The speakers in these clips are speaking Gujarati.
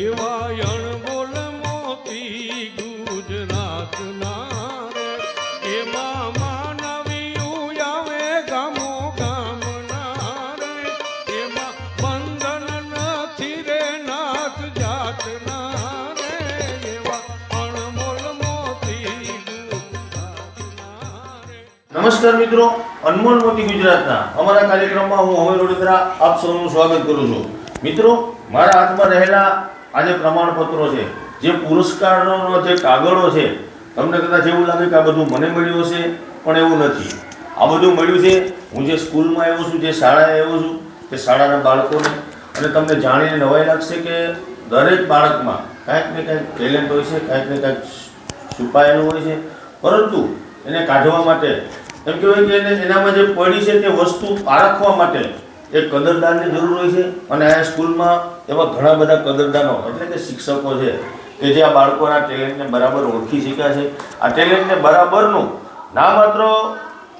એવા બોલ મોતી ગુજરાતના એમાં માનવીયું આવે ગામો ગામના રે એમાં બંધન નથી રે અણમોલ મોતી નમસ્કાર મિત્રો, અનમોલ મોતી ગુજરાતના અમારા કાર્યક્રમમાં હું હવે વડોદરા આપ સૌનું સ્વાગત કરું છું. મિત્રો, મારા હાથમાં રહેલા આ જે પ્રમાણપત્રો છે, જે પુરસ્કારનો જે કાગળો છે, તમને કદાચ એવું લાગે કે આ બધું મને મળ્યું હશે, પણ એવું નથી. આ બધું મળ્યું છે, હું જે સ્કૂલમાં આવ્યો છું, જે શાળાએ આવ્યો છું, તે શાળાના બાળકોને. અને તમને જાણીને નવાઈ લાગશે કે દરેક બાળકમાં કાંઈક ને કાંઈક ટેલેન્ટ હોય છે, કાંઈક ને કાંઈક છુપાયેલું હોય છે. પરંતુ એને કાઢવા માટે, એમ કહેવાય કે એને, એનામાં જે પડી છે તે વસ્તુ પારખવા માટે એક કદરદાનની જરૂર હોય છે અને આ સ્કૂલમાં એવા ઘણા બધા કદરદાનો, એટલે કે શિક્ષકો છે, કે જે આ બાળકોના ટેલેન્ટને બરાબર ઓળખી શક્યા છે. આ ટેલેન્ટને બરાબરનું ના માત્ર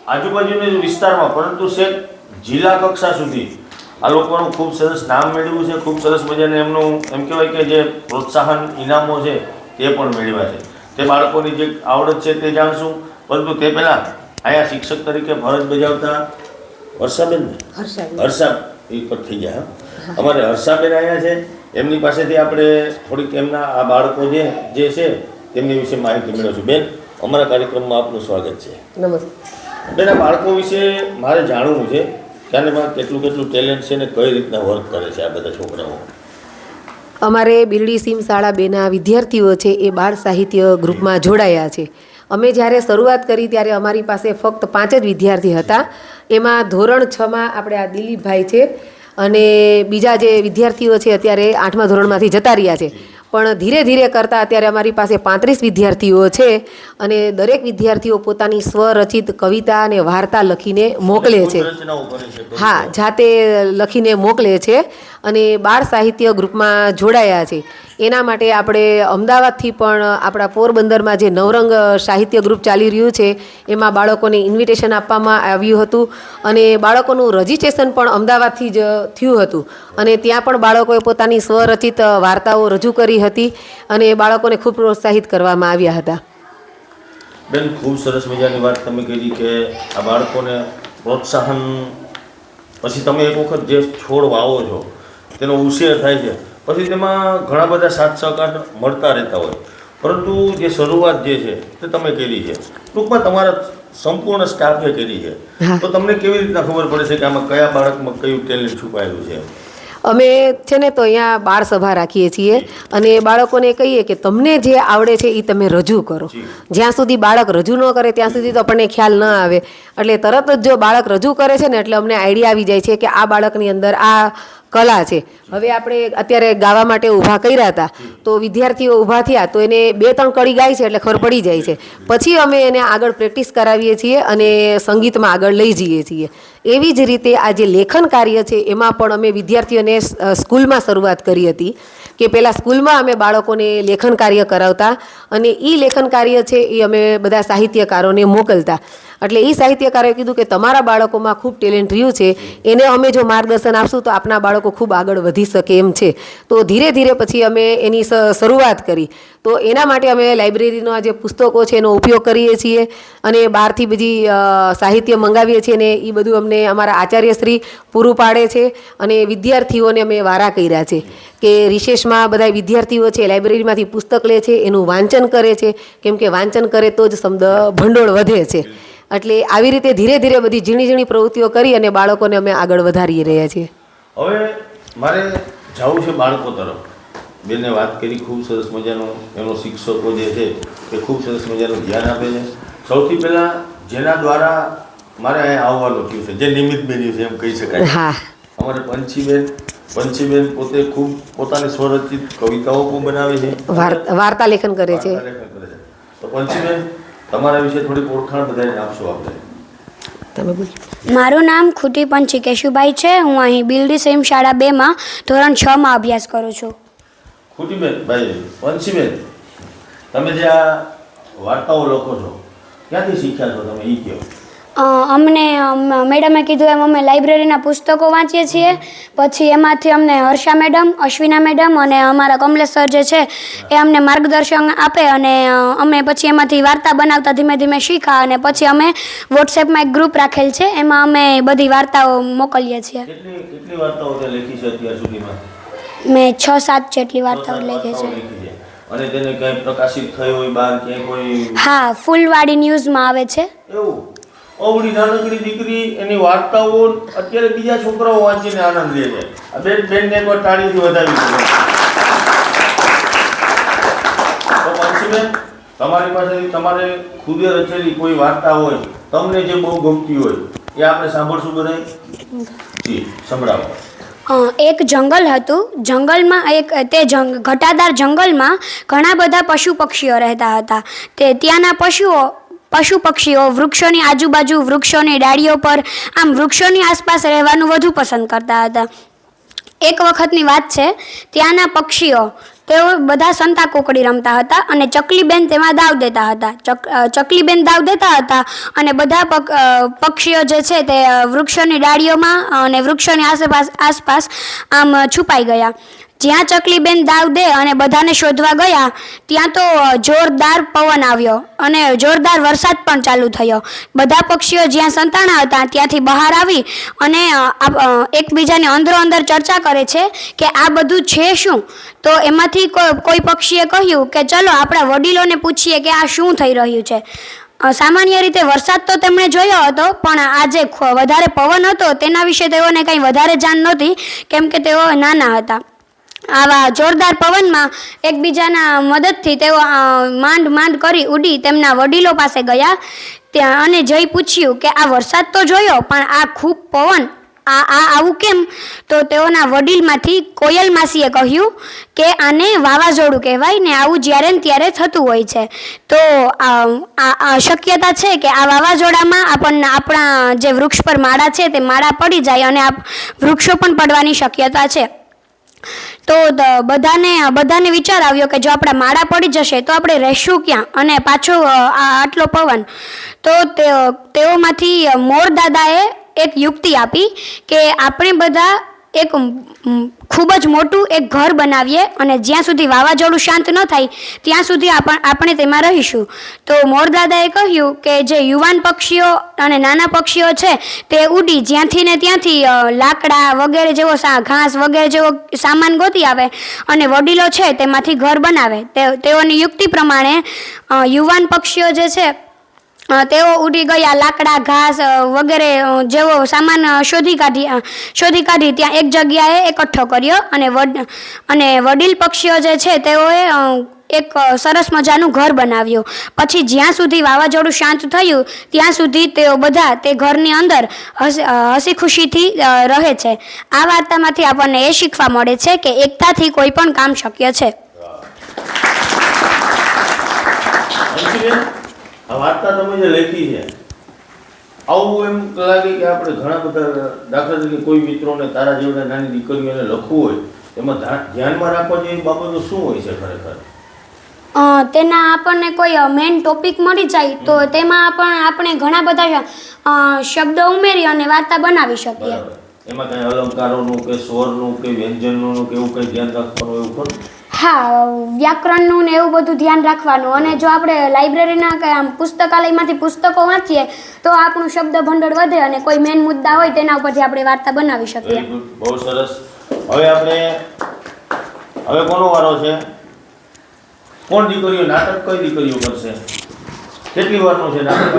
આજુબાજુના વિસ્તારમાં, પરંતુ છે જિલ્લા કક્ષા સુધી આ લોકોનું ખૂબ સરસ નામ મેળવ્યું છે, ખૂબ સરસ મજાને એમનું એમ કહેવાય કે જે પ્રોત્સાહન ઇનામો છે તે પણ મેળવ્યા છે. તે બાળકોની જે આવડત છે તે જાણશું, પરંતુ તે પહેલાં અહીંયા શિક્ષક તરીકે ફરજ બજાવતા વર્ષાબેન ને? હર્ષા એ પર થઈ ગયા હા. અમારે હર્ષાબેન આવ્યા છે એમની પાસેથી આપણે થોડીક એમના આ બાળકો જે જે છે તેમની વિશે માહિતી મેળવશું. બેન અમારા કાર્યક્રમમાં આપનું સ્વાગત છે. નમસ્તે. બેન આ બાળકો વિશે મારે જાણવું છે કે આનામાં કેટલું કેટલું ટેલેન્ટ છે ને કઈ રીતના વર્ક કરે છે આ બધા છોકરાઓ? અમારે બિરડી સીમ શાળા બેના વિદ્યાર્થીઓ છે એ બાળ સાહિત્ય ગ્રુપમાં જોડાયા છે. અમે જ્યારે શરૂઆત કરી ત્યારે અમારી પાસે ફક્ત પાંચ જ વિદ્યાર્થી હતા. એમાં ધોરણ છમાં આપણે આ દિલીપભાઈ છે અને બીજા જે વિદ્યાર્થીઓ છે અત્યારે આઠમા ધોરણમાંથી જતા રહ્યા છે. પણ ધીરે ધીરે કરતાં અત્યારે અમારી પાસે પાંત્રીસ વિદ્યાર્થીઓ છે અને દરેક વિદ્યાર્થીઓ પોતાની સ્વરચિત કવિતા અને વાર્તા લખીને મોકલે છે. હા જાતે લખીને મોકલે છે અને બાળ સાહિત્ય ગ્રુપમાં જોડાયા છે. એના માટે આપણે અમદાવાદથી પણ આપણા પોરબંદરમાં જે નવરંગ સાહિત્ય ગ્રુપ ચાલી રહ્યું છે, એમાં બાળકોને ઇન્વિટેશન આપવામાં આવ્યું હતું અને બાળકોનું રજિસ્ટ્રેશન પણ અમદાવાદથી જ થયું હતું. અને ત્યાં પણ બાળકોએ પોતાની સ્વરચિત વાર્તાઓ રજૂ કરી હતી અને બાળકોને ખૂબ પ્રોત્સાહિત કરવામાં આવ્યા હતા. બેન, ખૂબ સરસ મજાની વાત તમે કીધી કે આ બાળકોને પ્રોત્સાહન પછી તમે એક વખત જે છોડ વાવો છો, તેનો ઉછેર થાય છે. પછી તેમાં ઘણા બધા સાથ સહકાર મળતા રહેતા હોય. પરંતુ જે શરૂઆત જે છે તે તમે કરી છે. ટૂંકમાં તમારા સંપૂર્ણ સ્ટાફે કરી છે. તો તમને કેવી રીતના ખબર પડે છે કે આમાં કયા બાળકમાં કયું ટેલેન્ટ છુપાયેલું છે? અમે છે ને તો અહીંયા બાળ સભા રાખીએ છીએ અને બાળકોને કહીએ કે તમને જે આવડે છે એ તમે રજૂ કરો. જ્યાં સુધી બાળક રજૂ ન કરે ત્યાં સુધી તો આપણને ખ્યાલ ન આવે. એટલે તરત જ જો બાળક રજૂ કરે છે ને એટલે અમને આઈડિયા આવી જાય છે કે આ બાળકની અંદર આ કલા છે. હવે આપણે અત્યારે ગાવા માટે ઊભા કર્યા હતા, તો વિદ્યાર્થીઓ ઊભા થયા, તો એને બે ત્રણ કડી ગાય છે એટલે ખબર પડી જાય છે. પછી અમે એને આગળ પ્રેક્ટિસ કરાવીએ છીએ અને સંગીતમાં આગળ લઈ જઈએ છીએ. એવી જ રીતે આ જે લેખન કાર્ય છે, એમાં પણ અમે વિદ્યાર્થીઓને સ્કૂલમાં શરૂઆત કરી હતી, કે પહેલાં સ્કૂલમાં અમે બાળકોને લેખન કાર્ય કરાવતા અને એ લેખન કાર્ય છે એ અમે બધા સાહિત્યકારોને મોકલતા. એટલે એ સાહિત્યકારોએ કીધું કે તમારા બાળકોમાં ખૂબ ટેલેન્ટ રહ્યું છે, એને અમે જો માર્ગદર્શન આપશું તો આપના બાળકો ખૂબ આગળ વધી શકે એમ છે. તો ધીરે ધીરે પછી અમે એની શરૂઆત કરી. તો એના માટે અમે લાઇબ્રેરીના જે પુસ્તકો છે એનો ઉપયોગ કરીએ છીએ અને બહારથી બીજી સાહિત્ય મંગાવીએ છીએ અને એ બધું અમને અમારા આચાર્યશ્રી પૂરું પાડે છે અને વિદ્યાર્થીઓને અમે વારા કર્યા છે કે રિશેષમાં બધા વિદ્યાર્થીઓ છે લાઇબ્રેરીમાંથી પુસ્તક લે છે, એનું વાંચન કરે છે. કેમ કે વાંચન કરે તો જ શબ્દ ભંડોળ વધે છે. એટલે આવી રીતે ધીરે ધીરે બધી ઝીણી ઝીણી પ્રવૃત્તિઓ કરી અને બાળકોને અમે આગળ વધારી રહ્યા છીએ. હવે મારે જવું છે બાળકો તરફ. બેને વાત કરી ખૂબ સરસ મજાનું એનો શિક્ષકો જે છે એ ખૂબ સરસ મજાનું ધ્યાન આપે છે. સૌથી પહેલાં જેના દ્વારા મારે અહીંયા આવવાનું થયું છે જે નિમિત્ત બન્યું છે એમ કહી શકાય. હા. અમારે પંચીબેન પંચીબેન પોતે ખૂબ પોતાની સ્વરચિત કવિતાઓ પણ બનાવે છે. વાર્તા લેખન કરે છે. તો પંચીબેન તમારા વિશે થોડીક ઓળખાણ બધાને આપશો આપણે તમે બોલો. મારું નામ ખુટી પંચી કેશુભાઈ છે. હું અહીં બિલ્ડી સેમ શાળા બેમાં ધોરણ છમાં અભ્યાસ કરું છું. ખુટીબેન ભાઈ પંચીબેન તમે જે આ વાર્તાઓ લખો છો ક્યાંથી શીખ્યા છો તમે? એ કહો. અમને મેડમે કીધું એમ અમે લાઇબ્રેરીના પુસ્તકો વાંચીએ છીએ. પછી એમાંથી અમને હર્ષા મેડમ અશ્વિના મેડમ અને અમારા કમલેશ સર જે છે એ અમને માર્ગદર્શન આપે અને અમે પછી એમાંથી વાર્તા બનાવતા ધીમે ધીમે શીખા અને પછી અમે વોટ્સએપમાં એક ગ્રુપ રાખેલ છે એમાં અમે બધી વાર્તાઓ મોકલીએ છીએ. મેં છ સાત જેટલી વાર્તાઓ લખી છે. અને તેને ક્યાંય પ્રકાશિત થયું હોય બહાર ક્યાંય કોઈ હા ફૂલવાડી ન્યૂઝમાં આવે છે. એવું? અવળી નાનકડી દીકરી, એની વાર્તાઓ, અત્યારે બીજા છોકરાઓ વાંચીને આનંદ લે છે. બેન બેનને એકવાર તાળીથી વધાવી તો માનસીબેન તમારી પાસેથી તમારે ખુદે રચેલી કોઈ વાર્તા હોય, તમને જે બહુ ગમતી હોય, એ આપણે સાંભળશું બધાય? જી, સંભળાવો. એક જંગલ હતું. જંગલમાં એક, તે જંગ, ઘટાદાર જંગલમાં ઘણા બધા પશુ પક્ષીઓ રહેતા હતા. તે ત્યાંના પશુઓ પશુ પક્ષીઓ, વૃક્ષોની આજુબાજુ વૃક્ષોની ડાળીઓ પર આમ વૃક્ષોની આસપાસ રહેવાનું વધુ પસંદ કરતા હતા. એક વખતની વાત છે, ત્યાંના પક્ષીઓ, તેઓ બધા સંતા કોકડી રમતા હતા અને ચકલીબેન તેમાં દાવ દેતા હતા. ચક ચકલીબેન દાવ દેતા હતા અને બધા પક- પક્ષીઓ જે છે તે વૃક્ષોની ડાળીઓમાં અને વૃક્ષોની આસપાસ આસપાસ આમ છુપાઈ ગયા. જ્યાં ચકલીબેન દાવ દે અને બધાને શોધવા ગયા, ત્યાં તો જોરદાર પવન આવ્યો અને જોરદાર વરસાદ પણ ચાલુ થયો. બધા પક્ષીઓ જ્યાં સંતાણા હતા, ત્યાંથી બહાર આવી અને એકબીજાને અંદરો અંદર ચર્ચા કરે છે કે આ બધું છે શું? તો એમાંથી કોઈ પક્ષીએ કહ્યું કે ચલો આપણા વડીલોને પૂછીએ કે આ શું થઈ રહ્યું છે. સામાન્ય રીતે વરસાદ તો તેમણે જોયો હતો, પણ આજે વધારે પવન હતો, તેના વિશે તેઓને કંઈ વધારે જાણ નહોતી, કેમ કે તેઓ નાના હતા. આવા જોરદાર પવનમાં એકબીજાના મદદથી તેઓ માંડ માંડ કરી ઉડી તેમના વડીલો પાસે ગયા. ત્યાં અને જઈ પૂછ્યું કે, આ વરસાદ તો જોયો, પણ આ ખૂબ પવન, આ આ આવું કેમ? તો તેઓના વડીલમાંથી કોયલ માસીએ કહ્યું કે, આને વાવાઝોડું કહેવાય ને આવું જ્યારે ને ત્યારે થતું હોય છે. તો આ શક્યતા છે કે આ વાવાઝોડામાં આપણને આપણા જે વૃક્ષ પર માળા છે તે માળા પડી જાય અને આ વૃક્ષો પણ પડવાની શક્યતા છે. તો બધાને બધાને વિચાર આવ્યો કે જો આપણા માળા પડી જશે તો આપણે રહેશું ક્યાં? અને પાછો આ આટલો પવન. તો તેઓમાંથી મોર દાદાએ એક યુક્તિ આપી કે આપણે બધા એક ખૂબ જ મોટું એક ઘર બનાવીએ અને જ્યાં સુધી વાવાઝોડું શાંત ન થાય, ત્યાં સુધી આપણ તેમાં રહીશું. તો મોરદાદાએ કહ્યું કે જે યુવાન પક્ષીઓ અને નાના પક્ષીઓ છે, તે ઉડી જ્યાંથી ને ત્યાંથી લાકડા વગેરે જેવો ઘાસ વગેરે જેવો સામાન ગોતી આવે અને વડીલો છે તેમાંથી ઘર બનાવે. તેઓની યુક્તિ પ્રમાણે યુવાન પક્ષીઓ જે છે તેઓ ઉડી ગયા, લાકડા, ઘાસ વગેરે જેવો સામાન શોધી કાઢી શોધી કાઢી. ત્યાં એક જગ્યાએ એકઠો કર્યો અને વડ, અને વડીલ પક્ષીઓ જે છે, તેઓએ એક સરસ મજાનું ઘર બનાવ્યું. પછી જ્યાં સુધી વાવાઝોડું શાંત થયું, ત્યાં સુધી તેઓ બધા તે ઘરની અંદર હસી ખુશીથી રહે છે. આ વાર્તામાંથી આપણને એ શીખવા મળે છે કે એકતાથી કોઈ પણ કામ શક્ય છે. આ વાર્તા તમે જે લખી છે. આવું એમ લાગે કે આપણે ઘણા બધા દાખલા તરીકે કોઈ મિત્રોને તારા જેવડા નાની દીકરીઓને લખવું હોય એમાં ધ્યાનમાં રાખવા જેવી બાબતો શું હોય છે ખરેખર? અ, તેના આપણને કોઈ મેઇન ટોપિક મળી જાય તો તેમાં પણ આપણે ઘણા બધા શબ્દ શબ્દો ઉમેરી અને વાર્તા બનાવી શકીએ. એમાં કઈ અલંકારોનું કે સ્વરનું કે વ્યંજનનું કે એવું કઈ ધ્યાન રાખવાનું એવું ખરું? હા વ્યાકરણનું ને એવું બધું ધ્યાન રાખવાનું. અને જો આપણે લાઇબ્રેરીના કે આમ પુસ્તકાલયમાંથી પુસ્તકો વાંચીએ તો આપણું શબ્દ ભંડોળ વધે અને કોઈ મેન મુદ્દા હોય તેના ઉપરથી આપણે વાર્તા બનાવી શકીએ. બહુ સરસ. હવે આપણે હવે કોનો વારો છે? કોણ દીકરીઓ? નાટક કઈ દીકરીઓ કરશે? કેટલી વારનું છે નાટક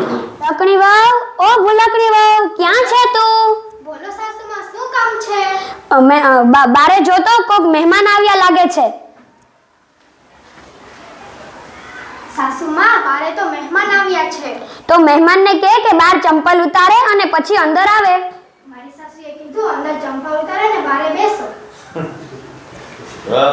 લકડી વાવ ઓ ભૂલકડી વાવ ક્યાં છે તું? બોલો સાસુમાં શું કામ છે? અમે બારે જોતો કોક મહેમાન આવ્યા લાગે છે. સાસુમાં બારે તો મહેમાન આવ્યા છે. તો મહેમાનને કહે કે બહાર ચંપલ ઉતારે અને પછી અંદર આવે. મારી સાસુએ કીધું અંદર ચંપલ ઉતારે ને બારે બેસો. અ,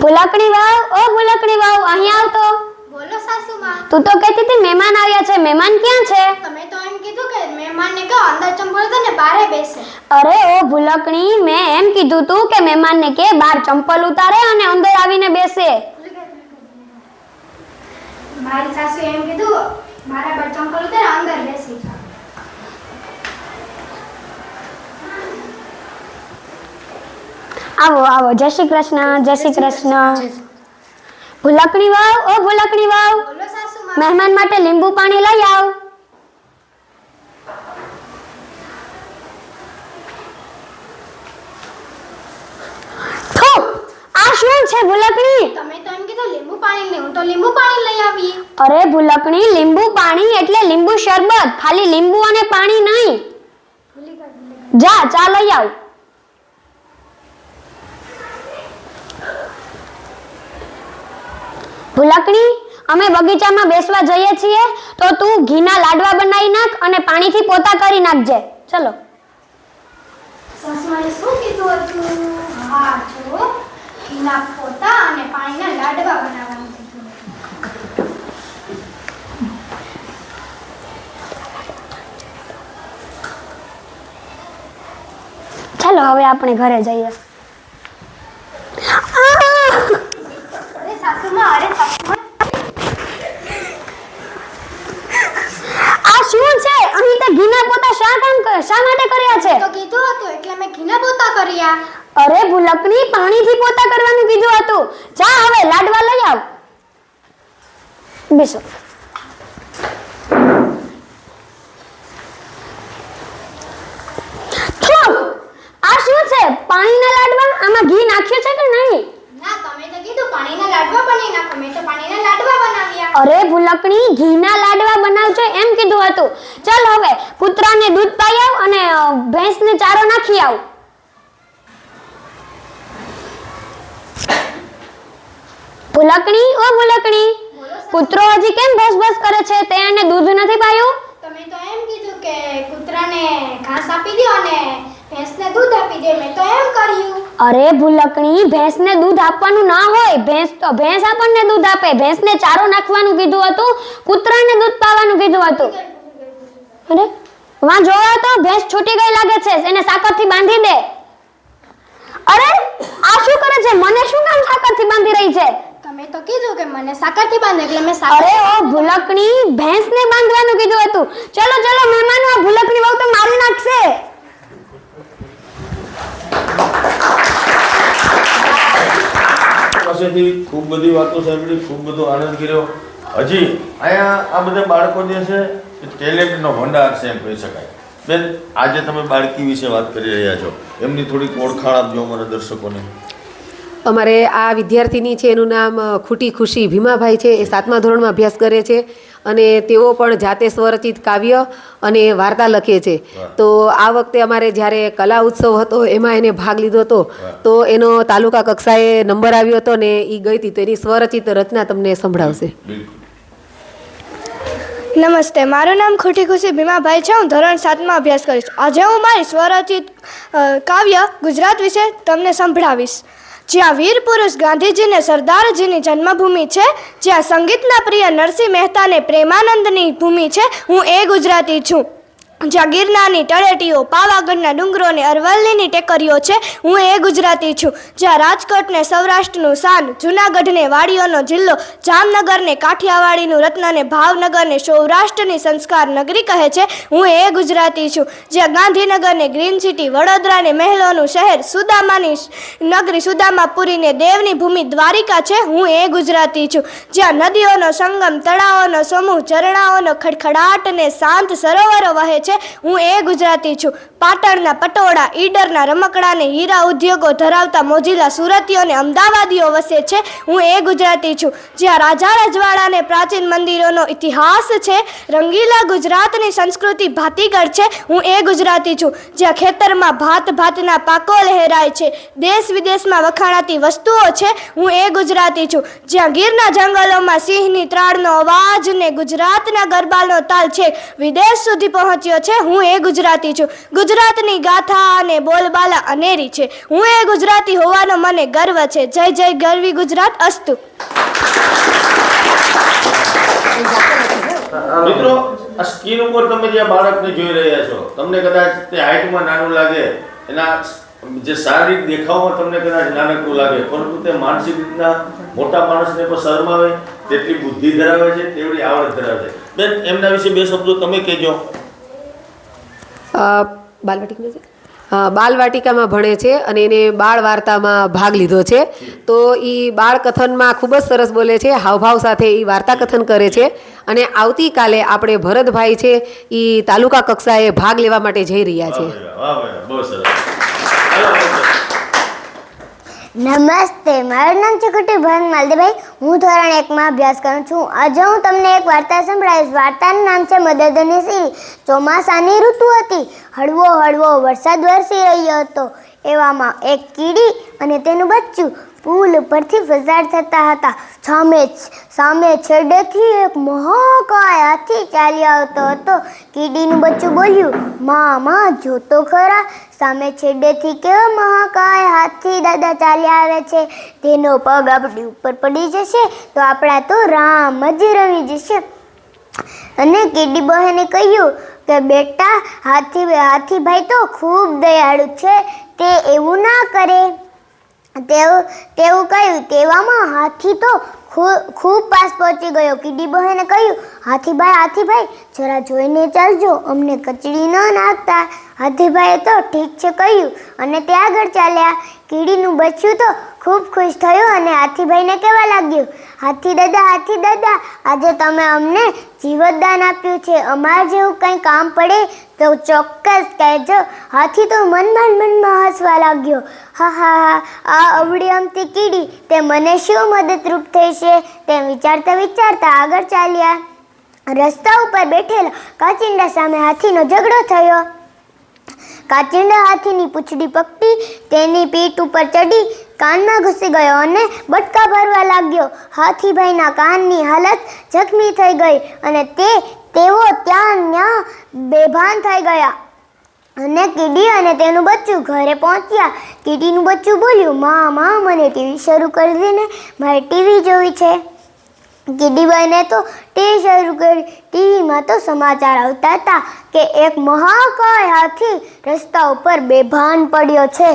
ભૂલકડી વાવ ઓ ભૂલકડી વાવ અહીં આવતો બોલો સાસુમાં. તું તો કહેતી હતી મહેમાન આવ્યા છે મહેમાન ક્યાં છે? તમે તો એમ કીધું કે મહેમાનને કહો અંદર ચંપલ ઉતારે ને બારે બેસે. અરે ઓ ભૂલકણી મેં એમ કીધું તું કે મહેમાનને કે બહાર ચંપલ ઉતારે અને અંદર આવીને બેસે. મારી સાસુ એમ કીધું બરાબર ચંપલ ઉતાર અંદર બેસી. આવો આવો જય શ્રી કૃષ્ણ જય શ્રી કૃષ્ણ. ભૂલકણી વાવ ઓ ભૂલકણી વાવ. મહેમાન માટે લીંબુ પાણી લઈ આવ. આ શું છે ભૂલકણી? તમે તો એમ કીધું લીંબુ પાણી લેવું તો લીંબુ પાણી લઈ આવી. અરે ભૂલકણી લીંબુ પાણી એટલે લીંબુ શરબત ખાલી લીંબુ અને પાણી નહીં. જા ચા લઈ આવ. ભૂલકણી અમે બગીચામાં બેસવા જઈએ છીએ તો તું ઘીના લાડવા બનાવી નાખ અને પાણીથી પોતા કરી નાખજે. ચલો. સાસુમાએ શું કીધું હતું? હા જો ઘીના અને પાણીના લાડવા બનાવવાનું ચાલો હવે આપણે ઘરે જઈએ. આ શું છે? અહીં તે ઘીના પોતા શા કામ શા માટે કર્યા છે? તો કીધું હતું એટલે મેં ઘીના પોતા કર્યા. અરે ભૂલકણી પાણીથી પોતા કરવાનું કીધું હતું. જા હવે લાડવા લઈ આવ. બેસો. આ શું છે? પાણીના લાડવા? આમાં ઘી નાખ્યું છે કે નહીં? ના તમે તો કીધું પાણીના લાડવા બનાવી નાખો. મેં તો પાણીના લાડવા બનાવ્યા અરે ભૂલકણી ઘીના લાડવા બનાવજો એમ કીધું હતું. ચાલ હવે કૂતરાને દૂધ પાઈ આવ અને ભેંસને ચારો નાખી આવ. ભૂલકણી? ઓ ભૂલકણી કૂતરો હજી કેમ ભસ ભસ કરે છે? તે એને દૂધ નથી પાયું? તમે તો એમ કીધું કે કૂતરાને ઘાસ આપી દો અને ભેંસને દૂધ આપી દે. મેં તો એમ કર્યું. અરે ભૂલકણી ભેંસને દૂધ આપવાનું ના હોય. ભેંસ તો ભેંસ આપણને દૂધ આપે. ભેંસને ચારો નાખવાનું કીધું હતું કૂતરાને દૂધ પાવાનું કીધું હતું. અરે વાં જોયો તો ભેંસ છૂટી ગઈ લાગે છે. એને સાકરથી બાંધી દે. અરે આ શું કરે છે? મને શું કામ સાકરથી બાંધી રહી છે? તમે તો કીધું કે મને સાકરથી બાંધો એટલે મેં સાકર અરે ઓ ભૂલકણી ભેંસને બાંધવાનું કીધું હતું. ચલો ચલો મહેમાનો આ ભૂલકણી બહુ તો મારી નાખશે. પાસેથી ખૂબ બધી વાતો સાંભળી ખૂબ બધો આનંદ કર્યો. હજી અહીંયા આ બધા બાળકો જે છે એ ટેલેન્ટનો ભંડાર છે એમ કહી શકાય. બેન આજે તમે બાળકી વિશે વાત કરી રહ્યા છો. એમની થોડીક ઓળખાણ આપજો અમારા દર્શકોને. અમારે આ વિદ્યાર્થીની છે એનું નામ ખૂટી ખુશી ભીમાભાઈ છે એ સાતમા ધોરણમાં અભ્યાસ કરે છે અને તેઓ પણ જાતે સ્વરચિત કાવ્ય અને વાર્તા લખે છે. તો આ વખતે અમારે જ્યારે કલા ઉત્સવ હતો એમાં એને ભાગ લીધો હતો તો એનો તાલુકા કક્ષાએ નંબર આવ્યો હતો ને એ ગઈ હતી તો એની સ્વરચિત રચના તમને સંભળાવશે. નમસ્તે મારું નામ ખોટી ખુશી ભીમાભાઈ છે હું ધોરણ સાતમાં અભ્યાસ કરીશ. આજે હું મારી સ્વરચિત કાવ્ય ગુજરાત વિશે તમને સંભળાવીશ. જ્યાં વીર પુરુષ ગાંધીજીને સરદારજીની જન્મભૂમિ છે, જ્યાં સંગીતના પ્રિય નરસિંહ મહેતાને પ્રેમાનંદની ભૂમિ છે, હું એ ગુજરાતી છું. જ્યાં ગિરનારની તળેટીઓ પાવાગઢના ડુંગરોને અરવલ્લીની ટેકરીઓ છે. હું એ ગુજરાતી છું, જ્યાં રાજકોટને સૌરાષ્ટ્રનું શાન જૂનાગઢને વાડીઓનો જિલ્લો જામનગરને કાઠિયાવાડીનું રત્ન અને ભાવનગરને સૌરાષ્ટ્રની સંસ્કાર નગરી કહે છે. હું એ ગુજરાતી છું, જ્યાં ગાંધીનગરને ગ્રીન સિટી વડોદરાને મહેલોનું શહેર સુદામાની નગરી સુદામાપુરીને દેવની ભૂમિ દ્વારિકા છે. હું એ ગુજરાતી છું, જ્યાં નદીઓનો સંગમ, તળાવોનો સમૂહ, ઝરણાઓનો ખડખડાટ અને શાંત સરોવરો વહે છે હું એ ગુજરાતી છું. પાટણના પટોળા, ઈડરના રમકડાને હીરા ઉદ્યોગો ધરાવતા મોજીલા સુરતીઓ અને અમદાવાદીઓ વસે છે. હું એ ગુજરાતી છું. જ્યાં રાજા રજવાડાને પ્રાચીન મંદિરોનો ઇતિહાસ છે. રંગીલા ગુજરાતની સંસ્કૃતિ ભાતીગળ છે. હું એ ગુજરાતી છું. જ્યાં ખેતરમાં ભાત, ભાતના પાકો લહેરાય છે. દેશ વિદેશમાં વખાણાતી વસ્તુઓ છે. હું એ ગુજરાતી છું. જ્યાં ગીરના જંગલોમાં સિંહની ત્રાળનો અવાજ ને ગુજરાતના ગરબાનો તાલ છે. વિદેશ સુધી પહોંચ્યો છે, હું એ ગુજરાતી છું. ગુજરાતની ગાથા અને બોલબાલા અનેરી છે. હું એ ગુજરાતી હોવાનો મને ગર્વ છે. જય જય, ગરવી ગુજરાત અસ્તુ. મિત્રો, આ સ્કીન ઉપર તમે જે બાળકને જોઈ રહ્યા છો, તમને કદાચ તે હાઇટમાં નાનું લાગે, એના જે શારીરિક દેખાવમાં તમને કદાચ નાનકડું લાગે, પરંતુ તે માનસિક રીતના મોટા માણસને પણ શરમાવે, તેટલી બુદ્ધિ ધરાવે છે, તેવડી આવડત ધરાવે છે. બેન, એમના વિશે બે શબ્દો તમે કહેજો. બાલવાટિકા છે? બાલવાટિકામાં ભણે છે અને એને બાળ વાર્તામાં ભાગ લીધો છે. તો એ બાળ કથનમાં ખૂબ જ સરસ બોલે છે, હાવભાવ સાથે એ વાર્તા કથન કરે છે. અને આવતીકાલે આપણે ભરતભાઈ છે એ તાલુકા કક્ષાએ ભાગ લેવા માટે જઈ રહ્યા છે વાહ ભાઈ, બહુ સરસ ચાલો, બોલો. નમસ્તે, મારું નામ છે કુટી ભાન માલદીભાઈ હું ધોરણ એકમાં અભ્યાસ કરું છું. આજે હું તમને એક વાર્તા સંભળાવીશ. વાર્તાનું નામ છે મદદની સિંહ ચોમાસાની ઋતુ હતી. હળવો હળવો વરસાદ વરસી રહ્યો હતો. એવામાં એક કીડી અને તેનું બચ્ચું પુલ ઉપરથી પસાર થતા હતા. સામે સામે છેડેથી એક મહાકાય હાથી ચાલી આવતો હતો. કીડીનું બચ્ચું બોલ્યું, માં માં, જોતો ખરા. સામે છેડેથી કેવો મહાકાય હાથી દાદા ચાલી આવે છે? તેનો પગ આપણી ઉપર પડી જશે તો આપણા તો રામ જ રમી જશે. અને કીડી બહેને કહ્યું કે, બેટા, હાથી, હાથીભાઈ તો ખૂબ દયાળુ છે. તે એવું ના કરે. તેવું તેવું કહ્યું, તેવામાં હાથી તો ખૂબ પાસ પહોંચી ગયો. કીડી બહેને કહ્યું, હાથીભાઈ હાથીભાઈ, જરા જોઈને ચાલજો, અમને કચડી ન નાખતા. હાથીભાઈએ તો ઠીક છે કહ્યું અને તે આગળ ચાલ્યા. કીડીનું બચ્યું તો ખૂબ ખુશ થયું અને હાથીભાઈને કહેવા લાગ્યું, હાથી દાદા હાથી દાદા, આજે તમે અમને જીવતદાન આપ્યું છે. અમારે જેવું કંઈ કામ પડે તો ચોક્કસ કહેજો. હાથી તો મનમાં મનમાં હસવા લાગ્યો, હા હા હા, આ અવળી અમતી કીડી, તે મને શું મદદરૂપ થઈ છે તેમ વિચારતા વિચારતા આગળ ચાલ્યા. રસ્તા ઉપર બેઠેલા કાચિંડા સામે હાથીનો ઝઘડો થયો. કાચિંડા હાથીની પૂંછડી પકડી, તેની પીઠ ઉપર ચડી, કાનમાં ઘૂસી ગયો અને બટકા ભરવા લાગ્યો. હાથીભાઈના કાનની હાલત જખમી થઈ ગઈ અને તે, તેઓ ત્યાં ત્યાં બેભાન થઈ ગયા. અને કીડી અને તેનું બચ્ચું ઘરે પહોંચ્યા. કીડીનું બચ્ચું બોલ્યું, માં માં, મને ટીવી શરૂ કરી દે ને, મારે ટીવી જોવી છે. કીડીબાઈને તો ટીવી શરૂ કરી ટીવીમાં તો સમાચાર આવતા હતા કે એક મહાકાય હાથી રસ્તા ઉપર બેભાન પડ્યો છે.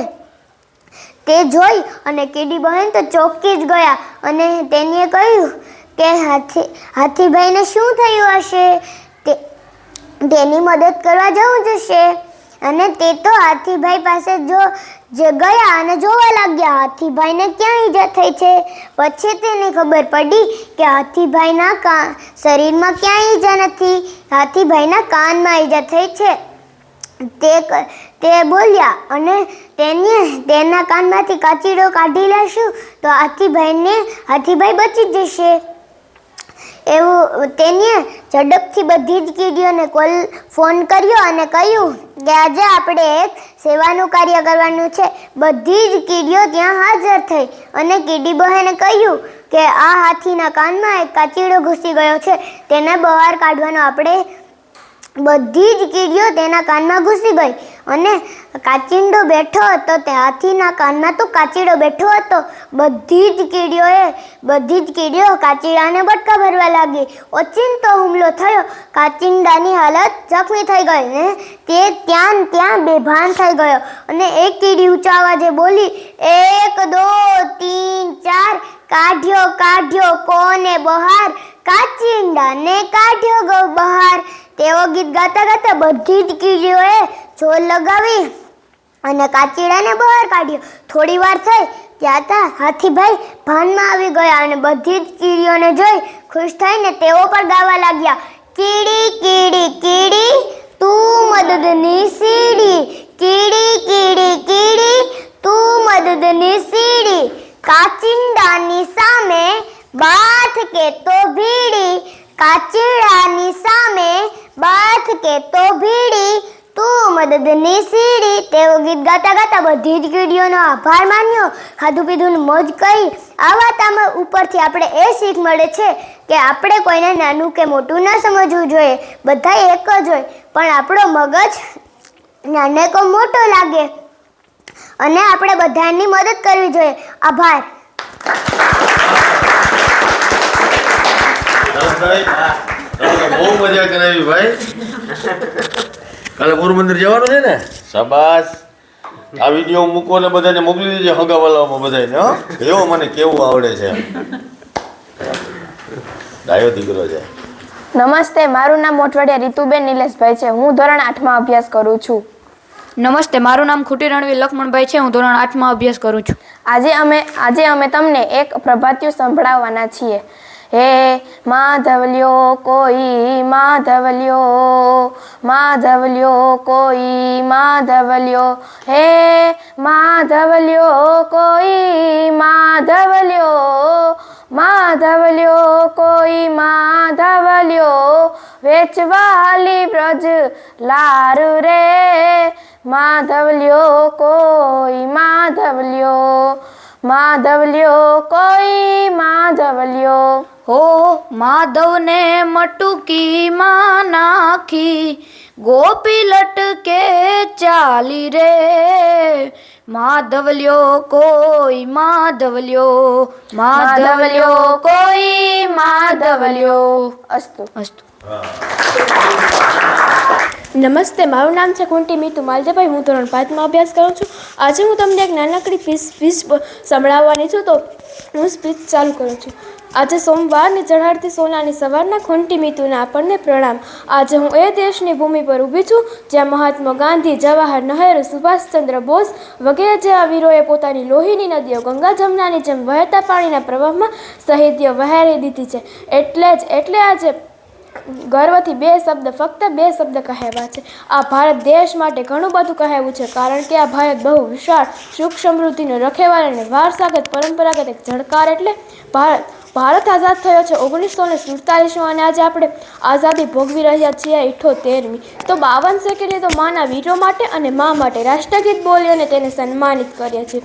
તે જોઈ અને કીડી બહેન તો ચોકી જ ગયા અને તેણીએ કહ્યું કે હાથી, હાથીભાઈને શું થયું હશે? તે, તેની મદદ કરવા જવું જશે. અને તે તો હાથીભાઈ પાસે જો જે ગયા અને જોવા લાગ્યા, હાથીભાઈને ક્યાં ઈજા થઈ છે? પછી તેને ખબર પડી કે હાથીભાઈના કાન, શરીરમાં ક્યાં ઈજા નથી? હાથીભાઈના કાનમાં ઈજા થઈ છે. તે તે બોલ્યા, અને તેને, તેના કાનમાંથી કાચીડો કાઢી લેશું તો હાથીભાઈને, હાથીભાઈ બચી જશે. એવું, તેને ઝડપથી બધી જ કીડીઓને કોલ, ફોન કર્યો અને કહ્યું કે આજે આપણે એક સેવાનું કાર્ય કરવાનું છે. બધી જ કીડીઓ ત્યાં હાજર થઈ અને કીડી બહેને કહ્યું કે આ હાથીના કાનમાં એક કાચીડો ઘૂસી ગયો છે. તેને બહાર કાઢવાનો આપણે બધી જ કીડીઓ તેના કાનમાં ઘૂસી ગઈ. અને કાચિંડો બેઠો હતો તે હાથીના કાનમાં તો કાચીડો બેઠો હતો. બધી જ કીડીઓએ, બધી જ કીડીઓ કાચીડાને બટકા ભરવા લાગી. ઓચિંતો હુમલો થયો. કાચિંડાની હાલત જખમી થઈ ગઈ ને તે ત્યાં ત્યાં બેભાન થઈ ગયો. અને એક કીડી ઊંચા અવાજે બોલી, એક, દો, તીન, ચાર, કાઢ્યો કાઢ્યો કોને બહાર? કાચિંડાને કાઢ્યો બહાર. તેઓ ગીત ગાતા ગાતા બધી જ કીડીઓએ જોર લગાવી અને કાચીડાને બહાર કાઢ્યો. થોડી વાર થઈ ત્યાં તા હાથીભાઈ ભાનમાં આવી ગયા અને બધી જ કીડીઓને જોઈ ખુશ થઈને તેઓ પણ ગાવા લાગ્યા. કીડી કીડી કીડી, તું મદદની સીડી. કીડી કીડી કીડી, તું મદદની સીડી. કાચિંડાની સામે બાથ કે તો ભીડી. કાચીડાની સામે બાથ કે તો ભીડી, તું મદદની સીડી. તેઓ ગીત ગાતા ગાતા બધી જ કીડીઓનો આભાર માન્યો. ખાધું પીધું મોજ કરી. આ વાતામાં ઉપરથી આપણે એ શીખ મળે છે કે આપણે કોઈને નાનું કે મોટું ન સમજવું જોઈએ. બધા એક જ હોય. પણ આપણો મગજ નાને કો મોટો લાગે. અને આપણે બધાની મદદ કરવી જોઈએ. આભાર. બહુ મજા કરાવી ભાઈ. કાલે પોરબંદર જવાનું છે ને? શાબાશ. આ વીડિયો મૂકો ને બધાને મોકલી દેજો હગાવાલામાં બધાને હો. એવો મને કેવું આવડે છે. ડાયો દીકરો છે. નમસ્તે મારું નામ મોટવાડિયા રીતુબેન નિલેશભાઈ છે. હું ધોરણ આઠમાં અભ્યાસ કરું છું. નમસ્તે મારું નામ ખુટી રણવી લક્ષ્મણભાઈ છે. હું ધોરણ આઠમાં અભ્યાસ કરું છું. આજે અમે આજે અમે તમને એક પ્રભાત્યું સંભળાવવાના છીએ. હે માધવલ્યો, કોઈ માધવલ્યો માધવલ્યો, કોઈ માધવલ્યો. હે માધવલ્યો, કોઈ માધવલ્યો માધવલ્યો, કોઈ માધવલ્યો. વેચવાલી બ્રજ લાર રે, માધવલ્યો, કોઈ માધવલ્યો. માધવલ્યો, કોઈ માધવલ્યો. હો માધવને મટુકીમાં નાખી. ગોપી લટકે ચાલી રે. માધવલ્યો કોઈ માધવલ્યો. માધવલ્યો કોઈ માધવલ્યો. અસ્તુ. અસ્તુ. નમસ્તે, મારું નામ છે કુંટી મીતુ માલદેભાઈ હું ધોરણ પાંચમાં અભ્યાસ કરું છું. આજે હું તમને એક નાનકડી પીસ સ્પીચ સંભળાવવાની છું. તો હું સ્પીચ ચાલુ કરું છું. આજે સોમવારની ચઢાડતી સોનાની સવારના ખૂંટી મિતુના આપણને પ્રણામ. આજે હું એ દેશની ભૂમિ પર ઊભી છું, જ્યાં મહાત્મા ગાંધી, જવાહર નહેરુ, સુભાષચંદ્ર બોઝ વગેરે જેવા વીરોએ પોતાની લોહીની નદીઓ ગંગા જમનાની જેમ વહેતા પાણીના પ્રવાહમાં શહીદીઓ વહેરી દીધી છે. એટલે જ, એટલે આજે ગર્વથી બે શબ્દ, ફક્ત બે શબ્દ કહેવા છે. આ ભારત દેશ માટે ઘણું બધું કહેવું છે, કારણ કે આ ભારત બહુ વિશાળ સુખ સમૃદ્ધિનો રખેવાળ અને વારસાગત, પરંપરાગત એક ઝળકાર એટલે ભારત. ભારત આઝાદ થયો છે ઓગણીસો ને સુડતાલીસમાં અને આજે આપણે આઝાદી ભોગવી રહ્યા છીએ ઇઠોતેરમી. તો બાવન સેકન્ડે તો માના વીરો માટે અને મા માટે રાષ્ટ્રગીત બોલી અને તેને સન્માનિત કરીએ છે.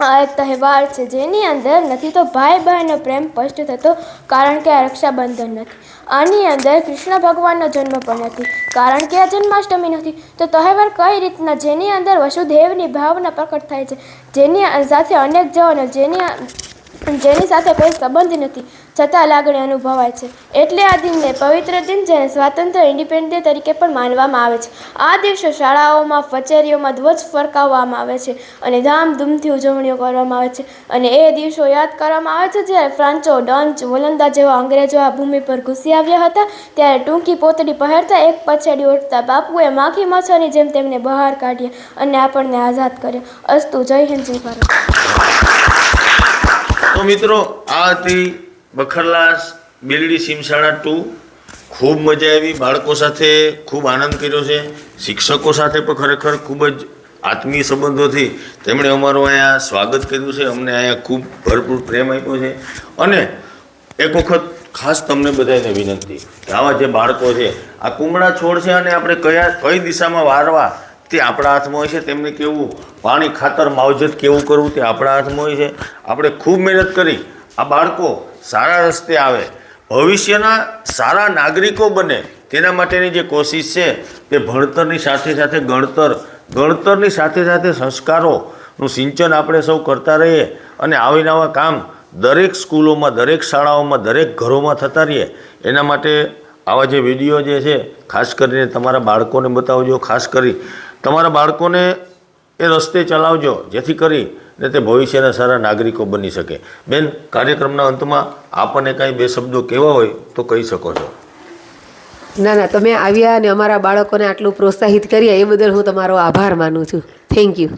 આ એક તહેવાર છે, જેની અંદર નથી તો ભાઈ બહેનનો પ્રેમ સ્પષ્ટ થતો કારણ કે આ રક્ષાબંધન નથી. આની અંદર કૃષ્ણ ભગવાનનો જન્મ પણ નથી. કારણ કે આ જન્માષ્ટમી નથી. તો તહેવાર કઈ રીતના? જેની અંદર વસુદેવની ભાવના પ્રકટ થાય છે. જેની સાથે અનેક જવાનો જેની જેની સાથે કોઈ સંબંધ નથી. છતાં લાગણી અનુભવાય છે. એટલે આ દિનને પવિત્ર દિન જેને સ્વાતંત્ર્ય ઇન્ડિપેન્ડન્ટ તરીકે પણ માનવામાં આવે છે. આ દિવસે શાળાઓમાં કચેરીઓમાં ધ્વજ ફરકાવવામાં આવે છે અને ધામધૂમથી ઉજવણીઓ કરવામાં આવે છે. અને એ દિવસો યાદ કરવામાં આવે છે જ્યારે ફ્રાન્ચો ડંચ વલંદા જેવા અંગ્રેજો આ ભૂમિ પર ઘૂસી આવ્યા હતા, ત્યારે ટૂંકી પોતડી પહેરતા એક પછેડી ઉઠતા બાપુએ માખી મચ્છરની જેમ તેમને બહાર કાઢ્યા અને આપણને આઝાદ કર્યા. અસ્તુ, જય હિન્દ, જય ભારત. તો મિત્રો, આ હતી બખરલાસ, બેલડી સીમશાળા ટુ. ખૂબ મજા આવી, બાળકો સાથે ખૂબ આનંદ કર્યો છે. શિક્ષકો સાથે પણ ખરેખર ખૂબ જ આત્મીય સંબંધોથી તેમણે અમારું અહીંયા સ્વાગત કર્યું છે. અમને અહીંયા ખૂબ ભરપૂર પ્રેમ આપ્યો છે. અને એક વખત ખાસ તમને બધાને વિનંતી આવા જે બાળકો છે, આ કુમળા છોડ છે અને આપણે કયા, કઈ દિશામાં વારવા તે આપણા હાથમાં હોય છે. તેમને કેવું, પાણી ખાતર માવજત કેવું કરવું તે આપણા હાથમાં હોય છે. આપણે ખૂબ મહેનત કરી આ બાળકો સારા રસ્તે આવે. ભવિષ્યના સારા નાગરિકો બને. તેના માટેની જે કોશિશ છે તે ભણતરની સાથે સાથે ગણતર, ગણતરની સાથે સાથે સંસ્કારોનું સિંચન આપણે સૌ કરતા રહીએ અને આવીને આવા કામ દરેક સ્કૂલોમાં, દરેક શાળાઓમાં, દરેક ઘરોમાં થતા રહીએ. એના માટે આવા જે વીડિયો જે છે, ખાસ કરીને તમારા બાળકોને બતાવજો. ખાસ કરી તમારા બાળકોને એ રસ્તે ચલાવજો, જેથી કરી ને તે ભવિષ્યના સારા નાગરિકો બની શકે. બેન, કાર્યક્રમના અંતમાં આપણને કાંઈ બે શબ્દો કહેવા હોય તો કહી શકો છો. ના ના, તમે આવ્યા અને અમારા બાળકોને આટલું પ્રોત્સાહિત કર્યા, એ બદલ હું તમારો આભાર માનું છું. Thank you